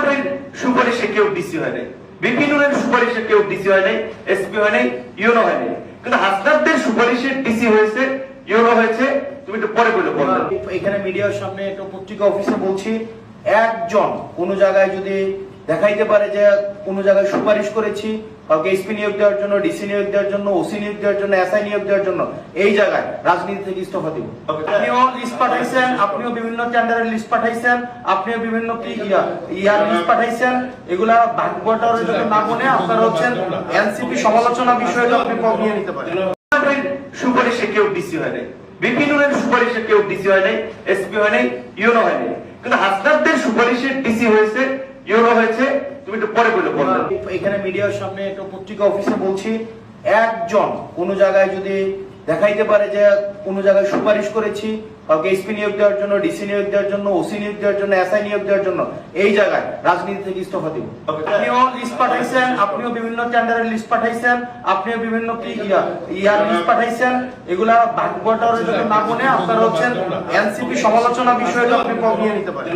হাসনাবের সুপারিশে কেউ ডিসি হয় নাই। বিপিনের সুপারিশে কেউ ডিসি হয় নাই, এসপি হয় নাই, ইউনো হয় নাই। কিন্তু সুপারিশে ডিসি হয়েছে, ইউনো হয়েছে, তুমি পরে বলে। এখানে মিডিয়ার সামনে একটা পত্রিকা অফিসে বলছি, একজন কোন জায়গায় যদি দেখাইতে পারে যে কোন জায়গায় সুপারিশ করেছি কাউকে এসপি নিয়োগ দেওয়ার জন্য ডিসি নিয়োগ দেওয়ার জন্য ওসি নিয়োগ দেওয়ার জন্য এসআই নিয়োগ দেওয়ার জন্য এই জায়গায় রাজনীতি থেকে ইস্তফা দিব। আপনিও লিস্ট পাঠাইছেন আপনিও বিভিন্ন টেন্ডারের লিস্ট পাঠাইছেন আপনিও বিভিন্ন কি ইয়া ইয়ার লিস্ট পাঠাইছেন এগুলা ভাগ্যটার জন্য না মনে আপনারা হচ্ছেন এনসিপি সমালোচনা বিষয়টা আপনি কমিয়ে নিতে পারেন। সুপারিশে কেউ ডিসি হয় নাই। বিপিনুরের সুপারিশে কেউ ডিসি হয় নাই এসপি হয় নাই ইউনো হয় নাই। কিন্তু হাসনাবদের সুপারিশে ডিসি হয়েছে ইউনো হয়েছে তুমি একটু পরে বলে বলবে এখানে মিডিয়ার সামনে একটা পত্রিকা অফিসে বলছি একজন কোন জায়গায় যদি দেখাইতে পারে যে কোন জায়গায় সুপারিশ করেছি কাউকে এসপি নিয়োগ দেওয়ার জন্য ডিসি নিয়োগ দেওয়ার জন্য ওসি নিয়োগ দেওয়ার জন্য এসআই নিয়োগ দেওয়ার জন্য এই জায়গায় রাজনীতি থেকে ইস্তফা দিব। আপনিও লিস্ট পাঠাইছেন আপনিও বিভিন্ন টেন্ডারের লিস্ট পাঠাইছেন আপনিও বিভিন্ন কি ইয়ার লিস্ট পাঠাইছেন এগুলা জন্য না মনে আপনারা হচ্ছেন এনসিপি সমালোচনা বিষয়টা আপনি কমিয়ে নিতে পারেন।